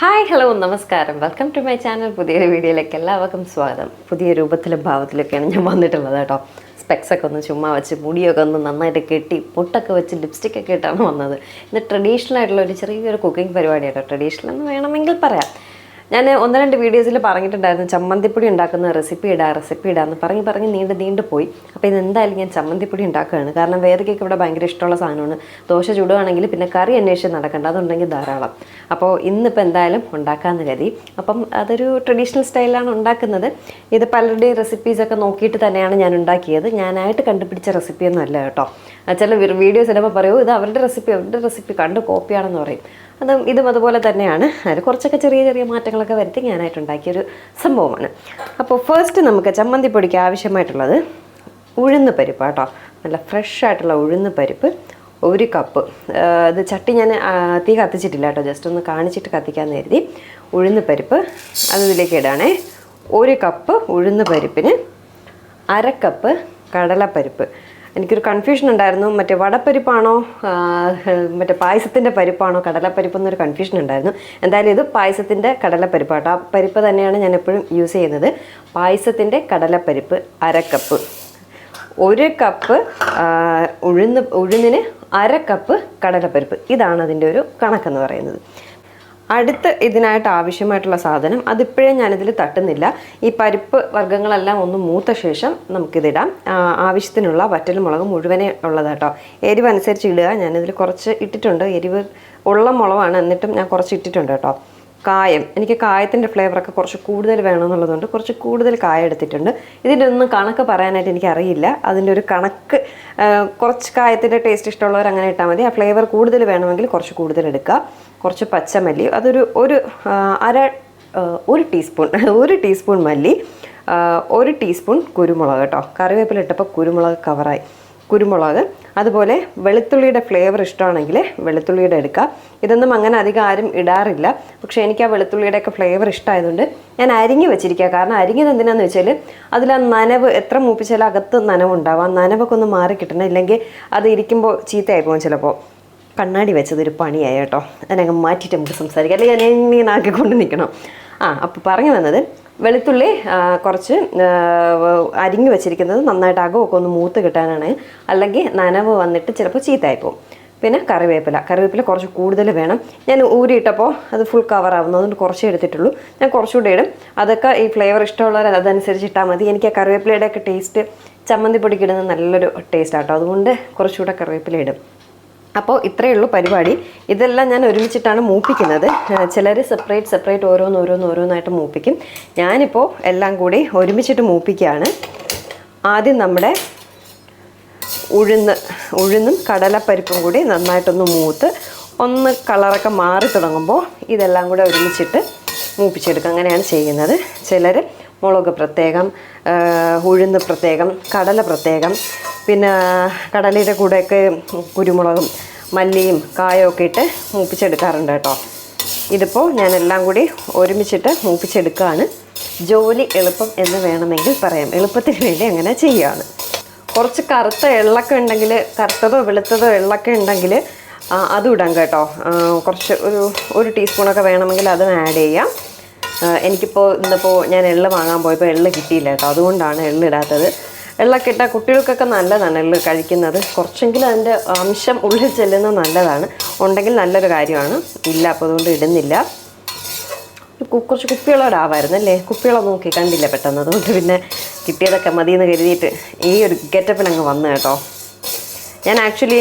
Hi hello നമസ്കാരം. Welcome to my channel പുതിയൊരു വീഡിയോയിലേക്ക് എല്ലാവർക്കും സ്വാഗതം. പുതിയ രൂപത്തിലും ഭാവത്തിലൊക്കെയാണ് ഞാൻ വന്നിട്ടുള്ളത് കേട്ടോ. സ്പെക്സൊക്കെ ഒന്ന് ചുമ്മാ വെച്ച് മുടിയൊക്കെ ഒന്ന് നന്നായിട്ട് കെട്ടി പൊട്ടൊക്കെ വെച്ച് ലിപ്സ്റ്റിക് ഒക്കെ ഇട്ടാണ് വന്നത്. ഇത് ട്രഡീഷണൽ ആയിട്ടുള്ള ഒരു ചെറിയൊരു കുക്കിംഗ് പരിപാടിയാണ്. ട്രഡീഷണൽ എന്ന് വേണമെങ്കിൽ പറയാം. ഞാൻ ഒന്ന് രണ്ട് വീഡിയോസിൽ പറഞ്ഞിട്ടുണ്ടായിരുന്നു ചമ്മന്തിപ്പൊടി ഉണ്ടാക്കുന്ന റെസിപ്പി ഇടാ റെസിപ്പി ഇടാന്ന് പറഞ്ഞ് പറഞ്ഞ് നീണ്ട് നീണ്ട് പോയി. അപ്പോൾ ഇത് എന്തായാലും ഞാൻ ചമ്മന്തിപ്പൊടി ഉണ്ടാക്കുകയാണ്. കാരണം വേദയ്ക്കൊക്കെ ഇവിടെ ഭയങ്കര ഇഷ്ടമുള്ള സാധനമാണ്. ദോശ ചൂടുകയാണെങ്കിൽ പിന്നെ കറി അന്വേഷിച്ച് നടക്കേണ്ട. അതുണ്ടെങ്കിൽ ധാരാളം. അപ്പോൾ ഇന്നിപ്പോൾ എന്തായാലും ഉണ്ടാക്കാമെന്ന് കരുതി. അപ്പം അതൊരു ട്രഡീഷണൽ സ്റ്റൈലാണ് ഉണ്ടാക്കുന്നത്. ഇത് പലരുടെയും റെസിപ്പീസൊക്കെ നോക്കിയിട്ട് തന്നെയാണ് ഞാൻ ഉണ്ടാക്കിയത്. ഞാനായിട്ട് കണ്ടുപിടിച്ച റെസിപ്പിയൊന്നും അല്ല കേട്ടോ. ചില വീഡിയോസ് ഇടുമ്പോൾ പറയൂ ഇത് അവരുടെ റെസിപ്പി അവരുടെ റെസിപ്പി കണ്ട് കോപ്പിയാണെന്ന് പറയും. അതും ഇതും അതുപോലെ തന്നെയാണ്. അതിൽ കുറച്ചൊക്കെ ചെറിയ ചെറിയ മാറ്റങ്ങളൊക്കെ വരുത്തി ഞാനായിട്ട് ഉണ്ടാക്കിയൊരു സംഭവമാണ്. അപ്പോൾ ഫസ്റ്റ് നമുക്ക് ചമ്മന്തിപ്പൊടിക്ക് ആവശ്യമായിട്ടുള്ളത് ഉഴുന്ന് പരിപ്പ് കേട്ടോ. നല്ല ഫ്രഷ് ആയിട്ടുള്ള ഉഴുന്ന് പരിപ്പ് ഒരു കപ്പ്. ഇത് ചട്ടി ഞാൻ തീ കത്തിച്ചിട്ടില്ല കേട്ടോ. ജസ്റ്റ് ഒന്ന് കാണിച്ചിട്ട് കത്തിക്കാമെന്ന് കരുതി. ഉഴുന്ന് പരിപ്പ് അത് ഇതിലേക്ക് ഇടാണേ. ഒരു കപ്പ് ഉഴുന്ന് പരിപ്പിന് അര കപ്പ് കടലപ്പരിപ്പ്. എനിക്കൊരു കൺഫ്യൂഷൻ ഉണ്ടായിരുന്നു. മറ്റേ വടപ്പരിപ്പാണോ മറ്റേ പായസത്തിന്റെ പരിപ്പാണോ കടലപ്പരിപ്പ് എന്നൊരു കൺഫ്യൂഷൻ ഉണ്ടായിരുന്നു. എന്തായാലും ഇത് പായസത്തിന്റെ കടലപ്പരിപ്പാട്ടോ. ആ പരിപ്പ് തന്നെയാണ് ഞാൻ എപ്പോഴും യൂസ് ചെയ്യുന്നത്. പായസത്തിന്റെ കടലപ്പരിപ്പ് അര കപ്പ് ഒരു കപ്പ് ഉഴുന്ന് ഉഴുന്നിന് അര കപ്പ് കടലപ്പരിപ്പ്. ഇതാണ് അതിന്റെ ഒരു കണക്കെന്ന് പറയുന്നത്. അടുത്ത് ഇതിനായിട്ട് ആവശ്യമായിട്ടുള്ള സാധനം അതിപ്പോഴേ ഞാനിതിൽ തട്ടുന്നില്ല. ഈ പരിപ്പ് വർഗങ്ങളെല്ലാം ഒന്ന് മൂത്ത ശേഷം നമുക്കിതിടാം. ആവശ്യത്തിനുള്ള വറ്റൽ മുളക് മുഴുവനെ ഉള്ളതാട്ടോ എരിവ് അനുസരിച്ച് ഇടുക. ഞാനിതിൽ കുറച്ച് ഇട്ടിട്ടുണ്ട്. എരിവ് ഉള്ള മുളകാണ് എന്നിട്ടും ഞാൻ കുറച്ച് ഇട്ടിട്ടുണ്ട് കേട്ടോ. കായം. എനിക്ക് കായത്തിന്റെ ഫ്ലേവറൊക്കെ കുറച്ച് കൂടുതൽ വേണമെന്നുള്ളതുകൊണ്ട് കുറച്ച് കൂടുതൽ കായ എടുത്തിട്ടുണ്ട്. ഇതിന്റെ ഒന്നും കണക്ക് പറയാനായിട്ട് എനിക്കറിയില്ല. അതിന്റെ ഒരു കണക്ക് കുറച്ച് കായത്തിന്റെ ടേസ്റ്റ് ഇഷ്ടമുള്ളവർ അങ്ങനെ ഇട്ടാൽ മതി. ആ ഫ്ലേവർ കൂടുതൽ വേണമെങ്കിൽ കുറച്ച് കൂടുതൽ എടുക്കുക കുറച്ച് പച്ചമല്ലി അതൊരു ഒരു അര ഒരു ടീസ്പൂൺ ഒരു ടീസ്പൂൺ മല്ലി ഒരു ടീസ്പൂൺ കുരുമുളക് കേട്ടോ. കറിവേപ്പില ഇട്ടപ്പോൾ കുരുമുളക് കവറായി. കുരുമുളക് അതുപോലെ വെളുത്തുള്ളിയുടെ ഫ്ലേവർ ഇഷ്ടമാണെങ്കിൽ വെളുത്തുള്ളിയുടെ എടുക്കുക ഇതൊന്നും അങ്ങനെ അധികം ആരും ഇടാറില്ല. പക്ഷേ എനിക്ക് ആ വെളുത്തുള്ളിയുടെയൊക്കെ ഫ്ലേവർ ഇഷ്ടമായതുകൊണ്ട് ഞാൻ അരിഞ്ഞ് വെച്ചിരിക്കുക കാരണം അരിഞ്ഞത് എന്തിനാന്ന് വെച്ചാൽ അതിൽ ആ നനവ് എത്ര മൂപ്പിച്ചാലും അകത്ത് നനവുണ്ടാവും. ആ നനവൊക്കെ ഒന്ന് മാറി കിട്ടണം ഇല്ലെങ്കിൽ അത് ഇരിക്കുമ്പോൾ ചീത്തയായി പോകും ചിലപ്പോൾ. കണ്ണാടി വെച്ചതൊരു പണിയായി കേട്ടോ. അതിനങ്ങ് മാറ്റിയിട്ട് നമുക്ക് സംസാരിക്കാം. അല്ലെങ്കിൽ ഞാൻ ഇങ്ങനെ ആക്കിക്കൊണ്ട് നിൽക്കണം. ആ അപ്പോൾ പറഞ്ഞു വന്നത് വെളുത്തുള്ളി കുറച്ച് അരിഞ്ഞു വെച്ചിരിക്കുന്നത് നന്നായിട്ട് അകമൊക്കെ ഒന്ന് മൂത്ത് കിട്ടാനാണ്. അല്ലെങ്കിൽ നനവ് വന്നിട്ട് ചിലപ്പോൾ ചീത്തയായി പിന്നെ കറിവേപ്പില. കറിവേപ്പില കുറച്ച് കൂടുതൽ വേണം. ഞാൻ ഊരിയിട്ടപ്പോൾ അത് ഫുൾ കവർ ആവുന്നു. അതുകൊണ്ട് കുറച്ചേ എടുത്തിട്ടുള്ളൂ. ഞാൻ കുറച്ചുകൂടെ ഇടും. അതൊക്കെ ഈ ഫ്ലേവർ ഇഷ്ടമുള്ളവർ അതനുസരിച്ച് ഇട്ടാൽ മതി. എനിക്ക് ആ കറിവേപ്പിലയുടെയൊക്കെ ടേസ്റ്റ് ചമ്മന്തിപ്പൊടിക്ക് ഇടുന്നത് നല്ലൊരു ടേസ്റ്റ് ആട്ടോ. അതുകൊണ്ട് കുറച്ചുകൂടെ കറിവേപ്പില ഇടും. അപ്പോൾ ഇത്രയേ ഉള്ളൂ പരിപാടി. ഇതെല്ലാം ഞാൻ ഒരുമിച്ചിട്ടാണ് മൂപ്പിക്കുന്നത്. ചിലർ സെപ്പറേറ്റ് സെപ്പറേറ്റ് ഓരോന്ന് ഓരോന്ന് ഓരോന്നായിട്ട് മൂപ്പിക്കും. ഞാനിപ്പോൾ എല്ലാം കൂടി ഒരുമിച്ചിട്ട് മൂപ്പിക്കുകയാണ്. ആദ്യം നമ്മുടെ ഉഴുന്ന് ഉഴുന്നും കടലപ്പരിപ്പും കൂടി നന്നായിട്ടൊന്ന് മൂത്ത് ഒന്ന് കളറൊക്കെ മാറി തുടങ്ങുമ്പോൾ ഇതെല്ലാം കൂടെ ഒരുമിച്ചിട്ട് മൂപ്പിച്ചെടുക്കുക. അങ്ങനെയാണ് ചെയ്യുന്നത്. ചിലർ മുളക് പ്രത്യേകം ഉഴുന്ന് പ്രത്യേകം കടല പ്രത്യേകം പിന്നെ കടലയുടെ കൂടെയൊക്കെ കുരുമുളകും മല്ലിയും കായൊക്കെ ഇട്ട് മൂപ്പിച്ചെടുക്കാറുണ്ട് കേട്ടോ. ഇതിപ്പോൾ ഞാൻ എല്ലാം കൂടി ഒരുമിച്ചിട്ട് മൂപ്പിച്ചെടുക്കുകയാണ് ജോലി എളുപ്പം എന്ന് വേണമെങ്കിൽ പറയാം. എളുപ്പത്തിന് വേണ്ടി അങ്ങനെ ചെയ്യുകയാണ് കുറച്ച് കറുത്ത എള്ളൊക്കെ ഉണ്ടെങ്കിൽ കറുത്തതോ വെളുത്തതോ എള്ളൊക്കെ ഉണ്ടെങ്കിൽ അതും ഇടാം കേട്ടോ. കുറച്ച് ഒരു ഒരു ടീസ്പൂണൊക്കെ വേണമെങ്കിൽ അതും ആഡ് ചെയ്യാം. എനിക്കിപ്പോൾ ഇന്നിപ്പോൾ ഞാൻ എള്ള് വാങ്ങാൻ പോയപ്പോൾ എള്ള് കിട്ടിയില്ല കേട്ടോ. അതുകൊണ്ടാണ് എള്ള് ഇടാത്തത്. എള്ളൊക്കെ ഇട്ടാൽ കുട്ടികൾക്കൊക്കെ നല്ലതാണ് എള്ള് കഴിക്കുന്നത്. കുറച്ചെങ്കിലും അതിന്റെ അംശം ഉള്ളിൽ ചെല്ലുന്നത് നല്ലതാണ്. ഉണ്ടെങ്കിൽ നല്ലൊരു കാര്യമാണ്. ഇല്ല അപ്പോൾ അതുകൊണ്ട് ഇടുന്നില്ല. കുറച്ച് കുപ്പികളോടാവായിരുന്നു അല്ലേ? കുപ്പികളെ നോക്കി കണ്ടില്ല പെട്ടെന്ന്. അതുകൊണ്ട് പിന്നെ കിട്ടിയതൊക്കെ മതിയെന്ന് കരുതിയിട്ട് ഈ ഒരു ഗെറ്റപ്പിൽ അങ്ങ് വന്നു കേട്ടോ. ഞാൻ ആക്ച്വലി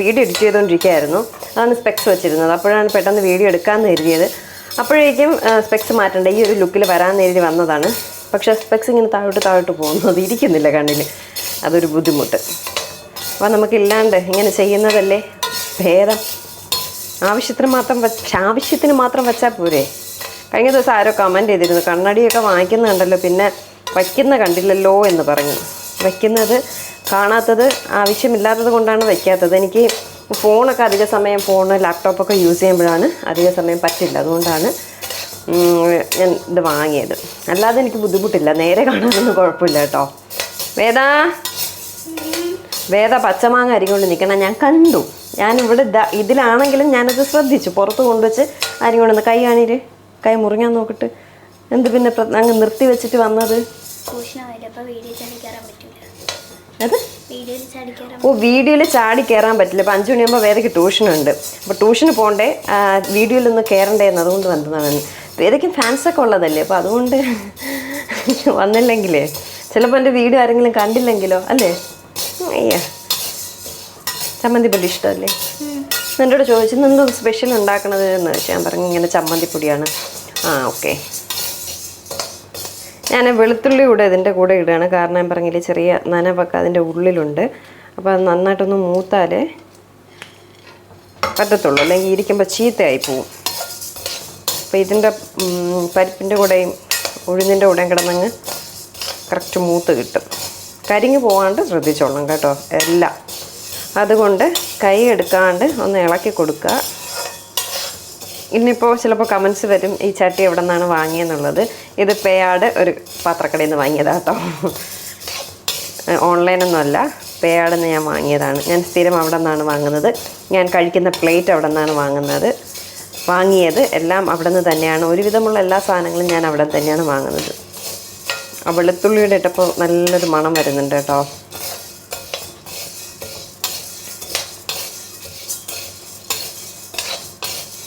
വീഡിയോ എഡിറ്റ് ചെയ്തുകൊണ്ടിരിക്കുകയായിരുന്നു. അതാണ് സ്പെക്സ് വെച്ചിരുന്നത്. അപ്പോഴാണ് പെട്ടെന്ന് വീഡിയോ എടുക്കാമെന്ന് കരുതിയത്. അപ്പോഴേക്കും സ്പെക്സ് മാറ്റേണ്ട ഈ ഒരു ലുക്കിൽ വരാമെന്ന് കരുതി വന്നതാണ്. പക്ഷേ സ്പെക്സ് ഇങ്ങനെ താഴോട്ട് താഴോട്ട് പോകുന്നു. അത് ഇരിക്കുന്നില്ല കണ്ണിൽ അതൊരു ബുദ്ധിമുട്ട്. അപ്പോൾ നമുക്കില്ലാണ്ട് ഇങ്ങനെ ചെയ്യുന്നതല്ലേ? ഭേദം. ആവശ്യത്തിന് മാത്രം വെച്ച് ആവശ്യത്തിന് മാത്രം വെച്ചാൽ പോരെ? കഴിഞ്ഞ ദിവസം ആരോ കമന്റ് ചെയ്തിരുന്നു. കണ്ണടിയൊക്കെ വാങ്ങിക്കുന്നുണ്ടല്ലോ പിന്നെ വയ്ക്കുന്ന കണ്ടില്ലല്ലോ എന്ന് പറഞ്ഞു. വയ്ക്കുന്നത് കാണാത്തത് ആവശ്യമില്ലാത്തത് കൊണ്ടാണ് വയ്ക്കാത്തത്. എനിക്ക് ഫോണൊക്കെ അധിക സമയം ഫോണ് ലാപ്ടോപ്പൊക്കെ യൂസ് ചെയ്യുമ്പോഴാണ് അധിക സമയം പറ്റില്ല. അതുകൊണ്ടാണ് ഞാൻ ഇത് വാങ്ങിയത്. അല്ലാതെ എനിക്ക് ബുദ്ധിമുട്ടില്ല. നേരെ കാണാനൊന്നും കുഴപ്പമില്ല കേട്ടോ. വേദ. വേദ പച്ചമാങ്ങ അരികൊണ്ട് നിൽക്കണം ഞാൻ കണ്ടു. ഞാനിവിടെ ദാ ഇതിലാണെങ്കിലും ഞാനത് ശ്രദ്ധിച്ചു. പുറത്ത് കൊണ്ടുവച്ച് ആരും കൊണ്ടുവന്ന് കൈ കാണിര് കൈ മുറിഞ്ഞാൽ നോക്കിട്ട്. എന്ത് പിന്നെ അങ്ങ് നിർത്തി വെച്ചിട്ട് വന്നത്? അത്? ഓ വീഡിയോയിൽ ചാടി കയറാൻ പറ്റില്ല. ഇപ്പം അഞ്ചുമണിയാകുമ്പോൾ വേദയ്ക്ക് ട്യൂഷനുണ്ട്. അപ്പോൾ ട്യൂഷന് പോകണ്ടേ? വീഡിയോയിൽ ഒന്ന് കയറണ്ടേന്ന് അതുകൊണ്ട് വന്നതാണ്. വേദയ്ക്ക് ഫാൻസൊക്കെ ഉള്ളതല്ലേ? അപ്പോൾ അതുകൊണ്ട് വന്നില്ലെങ്കിലേ. ചിലപ്പോൾ എന്റെ വീഡിയോ ആരെങ്കിലും കണ്ടില്ലെങ്കിലോ അല്ലേ? അയ്യ. ചമ്മന്തി പൊടി ഇഷ്ടമല്ലേ? എന്നോട് ചോദിച്ചു "ഇന്ന് എന്തോ സ്പെഷ്യൽ ഉണ്ടാക്കണത്? എന്ന് ഞാൻ പറഞ്ഞു ഇങ്ങനെ ചമ്മന്തി പൊടിയാണ്. ആ ഓക്കെ. ഞാൻ വെളുത്തുള്ളി കൂടെ ഇതിന്റെ കൂടെ ഇടുകയാണ്. കാരണം ഞാൻ പറഞ്ഞില്ല ചെറിയ നനവൊക്കെ അതിന്റെ ഉള്ളിലുണ്ട്. അപ്പോൾ അത് നന്നായിട്ടൊന്ന് മൂത്താലേ പറ്റത്തുള്ളൂ. അല്ലെങ്കിൽ ഇരിക്കുമ്പോൾ ചീത്തയായി പോവും. അപ്പോൾ ഇതിന്റെ പരിപ്പിന്റെ കൂടെയും ഉഴുന്നിന്റെ കൂടെയും കിടന്നങ്ങ് കറക്റ്റ് മൂത്ത് കിട്ടും. കരിഞ്ഞു പോകാണ്ട് ശ്രദ്ധിച്ചോളണം കേട്ടോ എല്ലാം. അതുകൊണ്ട് കൈ എടുക്കാണ്ട് ഒന്ന് ഇളക്കി കൊടുക്കുക ഇന്നിപ്പോൾ ചിലപ്പോൾ കമൻസ് വരും ഈ ചട്ടി എവിടെ നിന്നാണ് വാങ്ങിയെന്നുള്ളത്? ഇത് പേയാട് ഒരു പാത്രക്കടയിൽ നിന്ന് വാങ്ങിയതാ കേട്ടോ. ഓൺലൈനൊന്നുമല്ല നിന്ന് ഞാൻ വാങ്ങിയതാണ്. ഞാൻ സ്ഥിരം അവിടെ നിന്നാണ് വാങ്ങുന്നത്. ഞാൻ കഴിക്കുന്ന പ്ലേറ്റ് അവിടെ നിന്നാണ് വാങ്ങുന്നത്. വാങ്ങിയത് എല്ലാം അവിടെ നിന്ന് തന്നെയാണ്. ഒരുവിധമുള്ള എല്ലാ സാധനങ്ങളും ഞാൻ അവിടെ തന്നെയാണ് വാങ്ങുന്നത്. ആ വെളുത്തുള്ളിയുടെ ഇട്ടപ്പോൾ നല്ലൊരു മണം വരുന്നുണ്ട് കേട്ടോ.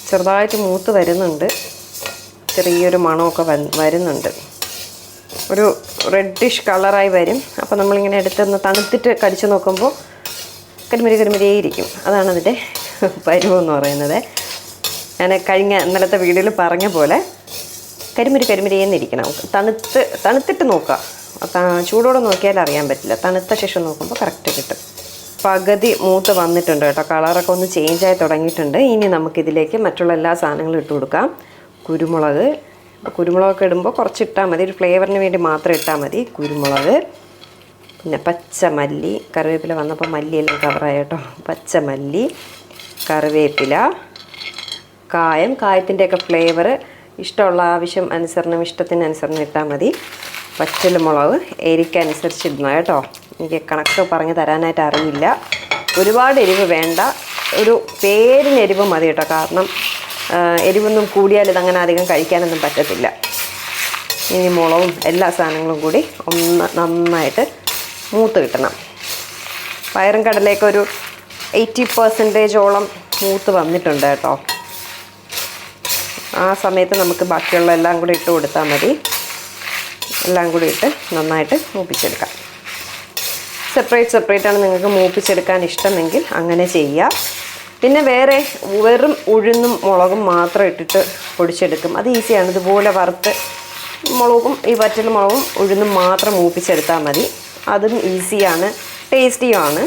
ചെറുതായിട്ട് മൂത്ത് വരുന്നുണ്ട്. ചെറിയൊരു മണമൊക്കെ വരുന്നുണ്ട്. ഒരു റെഡിഷ് കളറായി വരും. അപ്പോൾ നമ്മളിങ്ങനെ എടുത്തൊന്ന് തണുത്തിട്ട് കടിച്ചു നോക്കുമ്പോൾ കരിമിരി കരിമിരിയിരിക്കും അതാണ് അതിന്റെ പരുവെന്ന് പറയുന്നത്. ഞാൻ കഴിഞ്ഞ ഇന്നലത്തെ വീഡിയോയിൽ പറഞ്ഞ പോലെ കരിമുരി കരിമുരി കരിമിരിയെന്നിരിക്കണം തണുത്ത് തണുത്തിട്ട് നോക്കുക. ചൂടോടെ നോക്കിയാൽ അറിയാൻ പറ്റില്ല. തണുത്ത ശേഷം നോക്കുമ്പോൾ കറക്റ്റ് കിട്ടും. പകുതി മൂത്ത് വന്നിട്ടുണ്ട് കേട്ടോ. കളറൊക്കെ ഒന്ന് ചേഞ്ച് ആയി തുടങ്ങിയിട്ടുണ്ട്. ഇനി നമുക്കിതിലേക്ക് മറ്റുള്ള എല്ലാ സാധനങ്ങളും ഇട്ട് കൊടുക്കാം. കുരുമുളക്. കുരുമുളകൊക്കെ ഇടുമ്പോൾ കുറച്ച് ഇട്ടാൽ മതി. ഒരു ഫ്ലേവറിന് വേണ്ടി മാത്രം ഇട്ടാൽ മതി. കുരുമുളക്. പിന്നെ പച്ചമല്ലി. കറിവേപ്പില വന്നപ്പോൾ മല്ലിയെല്ലാം കവറായി കേട്ടോ. പച്ചമല്ലി. കറിവേപ്പില. കായം കായത്തിന്റെയൊക്കെ ഫ്ലേവർ ഇഷ്ടമുള്ള ആവശ്യം അനുസരണം ഇഷ്ടത്തിനനുസരണം ഇട്ടാൽ മതി. പച്ചലുമുളക് എരിക്കനുസരിച്ച് ഇടണം കേട്ടോ. എനിക്ക് കണക്ക് പറഞ്ഞ് തരാനായിട്ട് അറിയില്ല. ഒരുപാട് എരിവ് വേണ്ട. ഒരു പേരിന് എരിവ് മതി കേട്ടോ. കാരണം എരിവൊന്നും കൂടിയാൽ ഇതങ്ങനെ അധികം കഴിക്കാനൊന്നും പറ്റത്തില്ല. ഇനി മുളകും എല്ലാ സാധനങ്ങളും കൂടി ഒന്ന് നന്നായിട്ട് മൂത്ത് കിട്ടണം. പയറും കടലയൊക്കെ ഒരു എയ്റ്റി പെർസെന്റേജോളം മൂത്ത് വന്നിട്ടുണ്ട് കേട്ടോ. ആ സമയത്ത് നമുക്ക് ബാക്കിയുള്ള എല്ലാം കൂടി ഇട്ട് കൊടുത്താൽ മതി. എല്ലാം കൂടി ഇട്ട് നന്നായിട്ട് മൂപ്പിച്ചെടുക്കാം. സെപ്പറേറ്റ് സെപ്പറേറ്റ് ആണ് നിങ്ങൾക്ക് മൂപ്പിച്ചെടുക്കാൻ ഇഷ്ടമെങ്കിൽ അങ്ങനെ ചെയ്യുക പിന്നെ വേറെ വെറും ഉഴുന്നും മുളകും മാത്രം ഇട്ടിട്ട് പൊടിച്ചെടുക്കും. അത് ഈസിയാണ്. ഇതുപോലെ വറുത്ത് മുളകും ഈ വറ്റൽ മുളകും ഉഴുന്നും മാത്രം മൂപ്പിച്ചെടുത്താൽ മതി. അതും ഈസിയാണ്. ടേസ്റ്റിയുമാണ്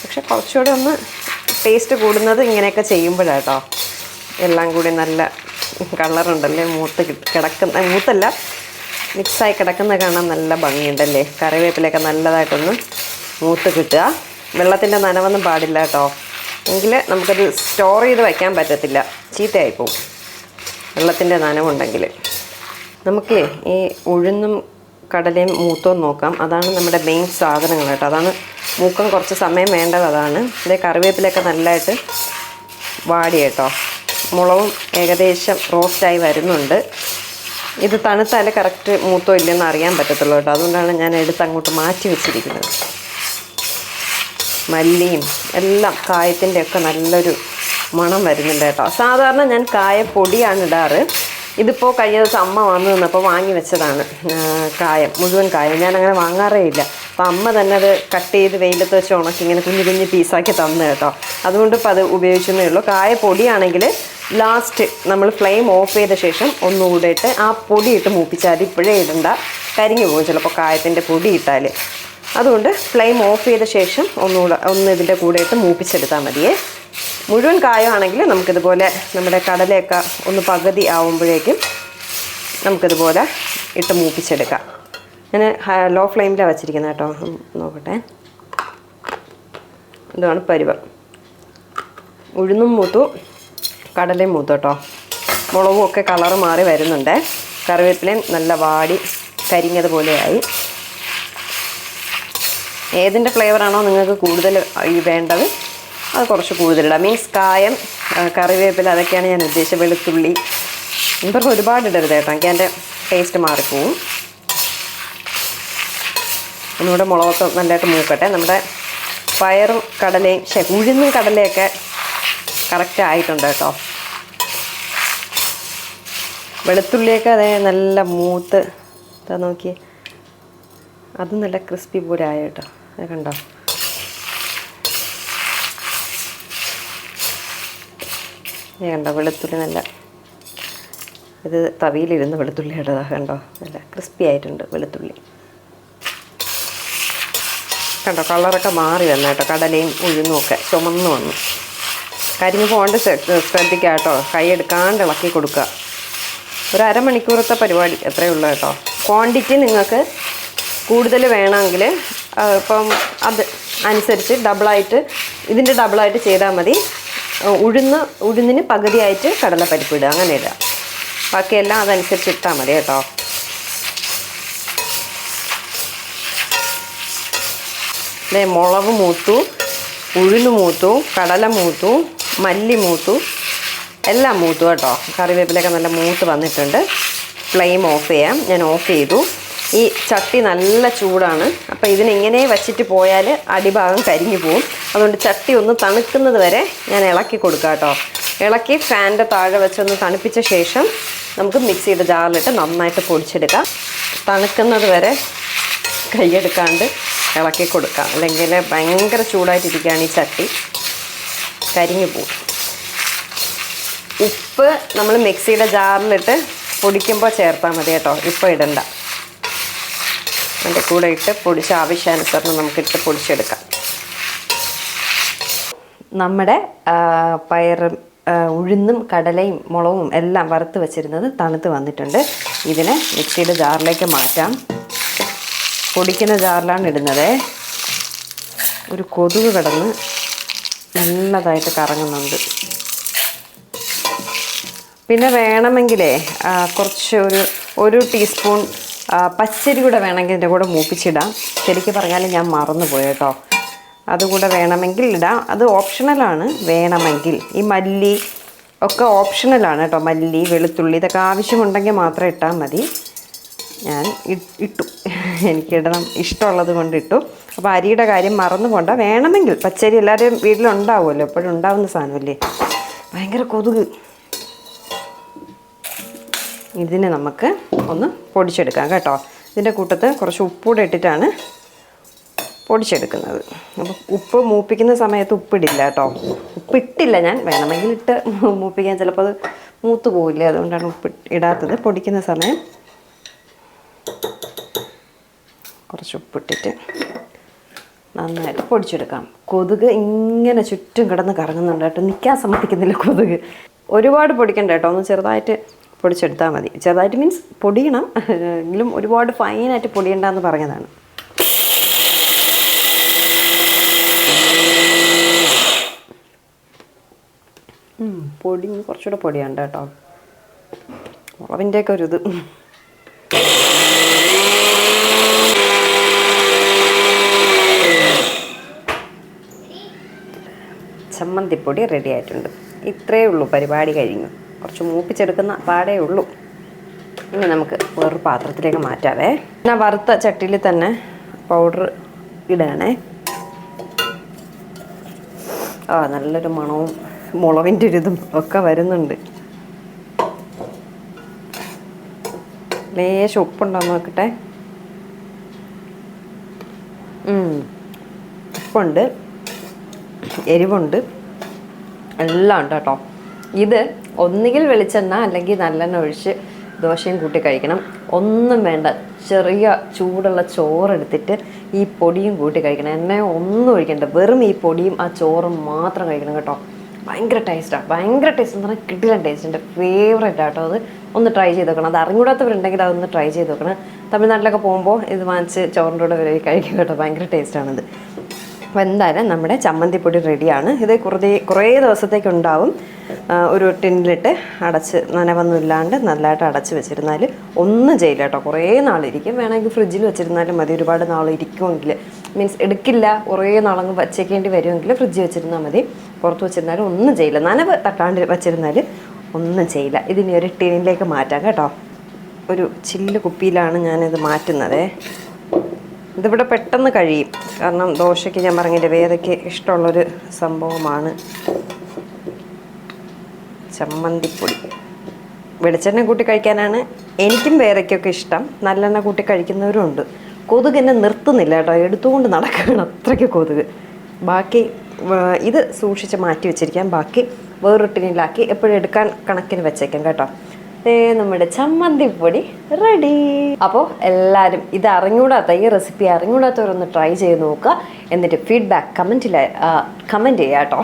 പക്ഷെ കുറച്ചുകൂടെ ഒന്ന് ടേസ്റ്റ് കൂടുന്നത് ഇങ്ങനെയൊക്കെ ചെയ്യുമ്പോഴാട്ടോ. എല്ലാം കൂടി നല്ല കളറുണ്ടല്ലേ? മൂത്ത് കിടക്കുന്ന മൂത്തല്ല മിക്സായി കിടക്കുന്ന കാണാൻ നല്ല ഭംഗിയുണ്ടല്ലേ? കറിവേപ്പിലൊക്കെ നല്ലതായിട്ടൊന്ന് മൂത്ത് കിട്ടുക. വെള്ളത്തിന്റെ നനവൊന്നും പാടില്ല കേട്ടോ. എങ്കിൽ നമുക്കത് സ്റ്റോർ ചെയ്ത് വയ്ക്കാൻ പറ്റത്തില്ല. ചീത്തയായി പോകും വെള്ളത്തിന്റെ നനവുണ്ടെങ്കിൽ നമുക്ക് ഈ ഉഴുന്നും കടലയും മൂത്തവും നോക്കാം. അതാണ് നമ്മുടെ മെയിൻ സാധനങ്ങൾ കേട്ടോ. അതാണ് മൂക്കം കുറച്ച് സമയം വേണ്ടത് അതാണ്. ഇതേ കറിവേപ്പിലൊക്കെ നല്ലതായിട്ട് വാടി കേട്ടോ. മുളകും ഏകദേശം റോസ്റ്റായി വരുന്നുണ്ട്. ഇത് തണുത്താലേ കറക്റ്റ് മൂത്തോ ഇല്ലെന്ന് അറിയാൻ പറ്റത്തുള്ളൂ കേട്ടോ. അതുകൊണ്ടാണ് ഞാൻ എടുത്ത് അങ്ങോട്ട് മാറ്റി വെച്ചിരിക്കുന്നത്. മല്ലിയും എല്ലാം കായത്തിന്റെ ഒക്കെ നല്ലൊരു മണം വരുന്നുണ്ട് കേട്ടോ. സാധാരണ ഞാൻ കായപ്പൊടിയാണ് ഇടാറ്. ഇതിപ്പോൾ കഴിഞ്ഞ ദിവസം അമ്മ വന്നു നിന്നപ്പോൾ വാങ്ങി വെച്ചതാണ് കായം മുഴുവൻ കായം. ഞാൻ അങ്ങനെ വാങ്ങാറേ ഇല്ല. അപ്പോൾ അമ്മ തന്നെ അത് കട്ട് ചെയ്ത് വെയിലത്ത് വെച്ച് ഉണക്കി ഇങ്ങനെ കുഞ്ഞു കുഞ്ഞു പീസാക്കി തന്നു കേട്ടോ. അതുകൊണ്ട് ഇപ്പോൾ അത് ഉപയോഗിച്ചെന്നേ ഉള്ളൂ. കായപ്പൊടിയാണെങ്കിൽ ലാസ്റ്റ് നമ്മൾ ഫ്ലെയിം ഓഫ് ചെയ്ത ശേഷം ഒന്നുകൂടെ ഇട്ട് ആ പൊടി ഇട്ട് മൂപ്പിച്ചാൽ മതി. ഇപ്പോഴേ ഇടണ്ട. കരിഞ്ഞു പോകും ചിലപ്പോൾ കായത്തിന്റെ പൊടി ഇട്ടാൽ. അതുകൊണ്ട് ഫ്ലെയിം ഓഫ് ചെയ്ത ശേഷം ഒന്നുകൂടെ ഒന്ന് ഇതിന്റെ കൂടെ ഇട്ട് മൂപ്പിച്ചെടുത്താൽ മതിയേ. മുഴുവൻ കായമാണെങ്കിൽ നമുക്കിതുപോലെ നമ്മുടെ കടലയൊക്കെ ഒന്ന് പകുതി ആവുമ്പോഴേക്കും നമുക്കിതുപോലെ ഇട്ട് മൂപ്പിച്ചെടുക്കാം. ഞാൻ ലോ ഫ്ലെയിമിലാണ് വെച്ചിരിക്കുന്നത് കേട്ടോ. നോക്കട്ടെ. ഇതാണ് പരുവം. ഉഴുന്നും മൂത്തു. കടലയും മൂത്തു കേട്ടോ മുളകും ഒക്കെ കളറ് മാറി വരുന്നുണ്ട്. കറിവേപ്പിലയും നല്ല വാടി കരിഞ്ഞതുപോലെയായി. ഏതിന്റെ ഫ്ലേവറാണോ നിങ്ങൾക്ക് കൂടുതൽ വേണ്ടത് അത് കുറച്ച് കൂടുതലിടാം മീൻസ് കായം കറിവേപ്പില അതൊക്കെയാണ് ഞാൻ ഉദ്ദേശിച്ചത്. വെളുത്തുള്ളി ഇവർക്ക് ഒരുപാട് ഇടരുത് കേട്ടോ. എനിക്ക് എന്റെ ടേസ്റ്റ് മാറിപ്പോവും. ഒന്നുകൂടെ മുളകൊക്കെ നല്ലതായിട്ട് മൂക്കട്ടെ. നമ്മുടെ പയറും കടലയും ഉഴുന്നും കടലയൊക്കെ കറക്റ്റ് ആയിട്ടുണ്ട് കേട്ടോ. വെളുത്തുള്ളിയൊക്കെ അതേ നല്ല മൂത്ത് ഇതാ നോക്കി അത് നല്ല ക്രിസ്പി പോലെ ആയ കേട്ടോ. അത് കണ്ടോ? ഇത് കണ്ടോ? വെളുത്തുള്ളി നല്ല ഇത് തവിയിലിരുന്ന് വെളുത്തുള്ളി ഇട്ടതാ കണ്ടോ? നല്ല ക്രിസ്പി ആയിട്ടുണ്ട് വെളുത്തുള്ളി. കണ്ടോ? കളറൊക്കെ മാറി വന്നു കേട്ടോ. കടലയും ഉഴുന്നും ഒക്കെ ചുമന്ന് വന്നു. കരിഞ്ഞ് പോകേണ്ട ശ്രദ്ധിക്കുക കേട്ടോ കൈ എടുക്കാണ്ട് ഇളക്കി കൊടുക്കുക. ഒരു അരമണിക്കൂറത്തെ പരിപാടി എത്രയേ ഉള്ളൂ കേട്ടോ. ക്വാണ്ടിറ്റി നിങ്ങൾക്ക് കൂടുതൽ വേണമെങ്കിൽ ഇപ്പം അത് അനുസരിച്ച് ഡബിളായിട്ട് ഇതിന്റെ ഡബിളായിട്ട് ചെയ്താൽ മതി. ഉഴുന്ന് ഉഴുന്നിന് പകുതിയായിട്ട് കടലപ്പരിപ്പ് ഇടുക. അങ്ങനെ ഇടുക. ബാക്കിയെല്ലാം അതനുസരിച്ച് ഇട്ടാൽ മതി കേട്ടോ. മുളക് മൂത്തു ഉഴുന്ന് മൂത്തു കടല മൂത്തു മല്ലി മൂത്തു. എല്ലാം മൂത്തു കേട്ടോ. കറിവേപ്പിലൊക്കെ നല്ല മൂത്ത് വന്നിട്ടുണ്ട്. ഫ്ലെയിം ഓഫ് ചെയ്യാം. ഞാൻ ഓഫ് ചെയ്തു. ഈ ചട്ടി നല്ല ചൂടാണ്. അപ്പോൾ ഇതിനിങ്ങനെ വച്ചിട്ട് പോയാൽ അടിഭാഗം കരിഞ്ഞു പോവും. അതുകൊണ്ട് ചട്ടി ഒന്ന് തണുക്കുന്നത് വരെ ഞാൻ ഇളക്കി കൊടുക്കാം കേട്ടോ. ഇളക്കി ഫാനിന്റെ താഴെ വെച്ചൊന്ന് തണുപ്പിച്ച ശേഷം നമുക്ക് മിക്സിയുടെ ജാറിലിട്ട് നന്നായിട്ട് പൊടിച്ചെടുക്കാം. തണുക്കുന്നത് വരെ കൈയെടുക്കാണ്ട് ഇളക്കി കൊടുക്കാം. അല്ലെങ്കിൽ ഭയങ്കര ചൂടായിട്ടിരിക്കുകയാണ് ഈ ചട്ടി. കരിഞ്ഞു പോകും. ഉപ്പ് നമ്മൾ മിക്സിയുടെ ജാറിലിട്ട് പൊടിക്കുമ്പോൾ ചേർത്താൽ മതി കേട്ടോ. ഇപ്പോൾ ഇടണ്ട. അതിന്റെ കൂടെ ഇട്ട് പൊടിച്ച് ആവശ്യാനുസരണം നമുക്കിട്ട് പൊടിച്ചെടുക്കാം. നമ്മുടെ പയറും ഉഴുന്നും കടലയും മുളകും എല്ലാം വറുത്ത് വെച്ചിരുന്നത് തണുത്ത് വന്നിട്ടുണ്ട്. ഇതിനെ മിക്സിയുടെ ജാറിലേക്ക് മാറ്റാം. പൊടിക്കുന്ന ജാറിലാണ് ഇടുന്നത്. ഒരു കൊതുക് കിടന്ന് നല്ലതായിട്ട് കറങ്ങുന്നുണ്ട്. പിന്നെ വേണമെങ്കിലേ കുറച്ച് ഒരു ഒരു ടീസ്പൂൺ പച്ചരി കൂടെ വേണമെങ്കിൽ ഇതിന്റെ കൂടെ മൂപ്പിച്ചിടാം. ശരിക്കും പറഞ്ഞാൽ ഞാൻ മറന്നുപോയി കേട്ടോ. അതുകൂടെ വേണമെങ്കിൽ ഇടാം. അത് ഓപ്ഷണലാണ്. വേണമെങ്കിൽ. ഈ മല്ലി ഒക്കെ ഓപ്ഷണലാണ് കേട്ടോ. മല്ലി വെളുത്തുള്ളി ഇതൊക്കെ ആവശ്യമുണ്ടെങ്കിൽ മാത്രം ഇട്ടാൽ മതി. ഞാൻ ഇട്ടു. എനിക്കിടണം. ഇഷ്ടമുള്ളത് കൊണ്ട് ഇട്ടു. അപ്പോൾ അരിയുടെ കാര്യം മറന്നു പോണ്ട. വേണമെങ്കിൽ പച്ചരി എല്ലാവരുടെയും വീട്ടിലുണ്ടാവുമല്ലോ. എപ്പോഴും ഉണ്ടാവുന്ന സാധനമല്ലേ? ഭയങ്കര കൊതുക്. ഇതിനെ നമുക്ക് ഒന്ന് പൊടിച്ചെടുക്കാം കേട്ടോ. ഇതിന്റെ കൂട്ടത്ത് കുറച്ച് ഉപ്പൂടെ ഇട്ടിട്ടാണ് പൊടിച്ചെടുക്കുന്നത്. അപ്പോൾ ഉപ്പ് മൂപ്പിക്കുന്ന സമയത്ത് ഉപ്പിടില്ല കേട്ടോ. ഉപ്പിട്ടില്ല ഞാൻ. വേണമെങ്കിൽ ഇട്ട് മൂപ്പിക്കാൻ ചിലപ്പോൾ അത് മൂത്ത് പോവില്ല? അതുകൊണ്ടാണ് ഉപ്പ് ഇടാത്തത്. പൊടിക്കുന്ന സമയം കുറച്ച് ഉപ്പിട്ടിട്ട് നന്നായിട്ട് പൊടിച്ചെടുക്കാം. കൊതുക് ഇങ്ങനെ ചുറ്റും കിടന്ന് കറങ്ങുന്നുണ്ട് കേട്ടോ. നിൽക്കാൻ സമ്മതിക്കുന്നില്ല കൊതുക്. ഒരുപാട് പൊടിക്കണ്ട കേട്ടോ. ഒന്ന് ചെറുതായിട്ട് പൊടിച്ചെടുത്താൽ മതി. ചെറുതായിട്ട് മീൻസ് പൊടിയണം. എങ്കിലും ഒരുപാട് ഫൈനായിട്ട് പൊടിയണ്ടെന്ന് പറഞ്ഞതാണ്. പൊടി കുറച്ചുകൂടെ പൊടിയുണ്ട് കേട്ടോ. മുളവിന്റെയൊക്കെ ഒരു ഇത്. ചമ്മന്തിപ്പൊടി റെഡി ആയിട്ടുണ്ട്. ഇത്രയേ ഉള്ളൂ. പരിപാടി കഴിഞ്ഞു. കുറച്ച് മൂപ്പിച്ചെടുക്കുന്ന പാടേ ഉള്ളൂ. ഇനി നമുക്ക് വേറൊരു പാത്രത്തിലേക്ക് മാറ്റാവേ. ഞാൻ വറുത്ത ചട്ടിയിൽ തന്നെ പൗഡർ ഇടുകയാണേ ആ നല്ലൊരു മണവും മുളവിന്റെ ഒരു ഇതും ഒക്കെ വരുന്നുണ്ട്. ലേശം ഉപ്പുണ്ടോ നോക്കട്ടെ. ഉപ്പുണ്ട്. എരിവുണ്ട്. എല്ലാം ഉണ്ട് കേട്ടോ. ഇത് ഒന്നുകിൽ വെളിച്ചെണ്ണ അല്ലെങ്കിൽ നല്ലെണ്ണ ഒഴിച്ച് ദോശയും കൂട്ടി കഴിക്കണം. ഒന്നും വേണ്ട. ചെറിയ ചൂടുള്ള ചോറെടുത്തിട്ട് ഈ പൊടിയും കൂട്ടി കഴിക്കണം. എന്നെ ഒന്നും ഒഴിക്കണ്ട. വെറും ഈ പൊടിയും ആ ചോറും മാത്രം കഴിക്കണം കേട്ടോ. ഭയങ്കര ടേസ്റ്റാണ് ഭയങ്കര ടേസ്റ്റ് എന്ന് പറഞ്ഞാൽ കിട്ടില്ല ടേസ്റ്റ് ഫേവറേറ്റ് ആട്ടോ അത്. ഒന്ന് ട്രൈ ചെയ്ത് നോക്കണം. അത് അറിഞ്ഞൂടാത്തവരുണ്ടെങ്കിൽ അതൊന്ന് ട്രൈ ചെയ്ത് നോക്കണം. തമിഴ്നാട്ടിലൊക്കെ പോകുമ്പോൾ ഇത് വാങ്ങിച്ച് ചോറിന്റെ കൂടെ വരെ കഴിക്കും കേട്ടോ. ഭയങ്കര ടേസ്റ്റാണിത് അപ്പോൾ എന്തായാലും നമ്മുടെ ചമ്മന്തിപ്പൊടി റെഡിയാണ്. ഇത് കുറേ കുറേ ദിവസത്തേക്ക് ഉണ്ടാവും ഒരു ടിന്നിലിട്ട് അടച്ച് നനവൊന്നും ഇല്ലാണ്ട് നല്ലതായിട്ട് അടച്ച് വെച്ചിരുന്നാൽ ഒന്നും ചെയ്യില്ല കേട്ടോ കുറേ നാളിരിക്കും. വേണമെങ്കിൽ ഫ്രിഡ്ജിൽ വെച്ചിരുന്നാലും മതി. ഒരുപാട് നാൾ ഇരിക്കുമെങ്കിൽ മീൻസ് എടുക്കില്ല. കുറേ നാളങ്ങ് വച്ചേക്കേണ്ടി വരുമെങ്കിൽ ഫ്രിഡ്ജിൽ വെച്ചിരുന്നാൽ മതി. പുറത്ത് വെച്ചിരുന്നാലും ഒന്നും ചെയ്യില്ല നനവ് തട്ടാണ്ട് വെച്ചിരുന്നാൽ ഒന്നും ചെയ്യില്ല ഇതിനി ഒരു ടിന്നിലേക്ക് മാറ്റാം കേട്ടോ. ഒരു ചില്ല് കുപ്പിയിലാണ് ഞാനിത് മാറ്റുന്നത്. ഇതിവിടെ പെട്ടെന്ന് കഴിയും. കാരണം ദോശയ്ക്ക് ഞാൻ പറഞ്ഞില്ലേ വേദയ്ക്ക് ഇഷ്ടമുള്ളൊരു സംഭവമാണ്. ചമ്മന്തിപ്പൊടി. വെളിച്ചെണ്ണ കൂട്ടി കഴിക്കാനാണ് എനിക്കും വേരയ്ക്കൊക്കെ ഇഷ്ടം. നല്ലെണ്ണ കൂട്ടി കഴിക്കുന്നവരും ഉണ്ട്. കൊതുക് എന്നെ നിർത്തുന്നില്ല കേട്ടോ. എടുത്തുകൊണ്ട് നടക്കുകയാണ് അത്രയ്ക്ക് കൊതുക്. ബാക്കി ഇത് സൂക്ഷിച്ച് മാറ്റി വെച്ചിരിക്കാം. ബാക്കി വേറൊരു ടിന്നിലാക്കി എപ്പോഴും എടുക്കാൻ കണക്കിന് വെച്ചേക്കാം കേട്ടോ. ദേ നമ്മുടെ ചമ്മന്തിപ്പൊടി റെഡി അപ്പോൾ എല്ലാവരും ഇത് അറിഞ്ഞൂടാത്ത ഈ റെസിപ്പി അറിഞ്ഞൂടാത്തവരൊന്ന് ട്രൈ ചെയ്ത് നോക്കുക. എന്നിട്ട് ഫീഡ്ബാക്ക് കമന്റിൽ കമന്റ് ചെയ്യുക കേട്ടോ.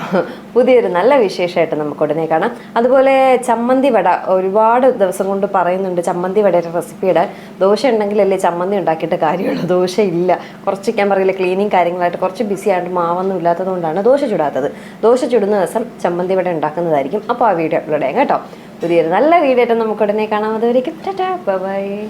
പുതിയൊരു നല്ല വിശേഷമായിട്ട് നമുക്ക് ഉടനെ കാണാം. അതുപോലെ ചമ്മന്തി വട ഒരുപാട് ദിവസം കൊണ്ട് പറയുന്നുണ്ട് ചമ്മന്തി വടയുടെ റെസിപ്പിയുടെ ദോശ ഉണ്ടെങ്കിലല്ലേ ചമ്മന്തി ഉണ്ടാക്കിയിട്ട് കാര്യമുള്ളൂ. ദോശ ഇല്ല. കുറച്ച് ഞാൻ പറയില്ല ക്ലീനിങ് കാര്യങ്ങളായിട്ട് കുറച്ച് ബിസി ആയിട്ട് മാവൊന്നും ഇല്ലാത്തതുകൊണ്ടാണ് ദോശ ചുടാത്തത്. ദോശ ചുടുന്ന ദിവസം ചമ്മന്തി വട ഉണ്ടാക്കുന്നതായിരിക്കും. അപ്പോൾ ആ വീഡിയോ അപ്ലോഡ് ചെയ്യാം കേട്ടോ. പുതിയൊരു നല്ല വീഡിയോ ആയിട്ട് നമുക്ക് ഉടനെ കാണാം. അതുവരെയും ടാറ്റാ. ബൈ.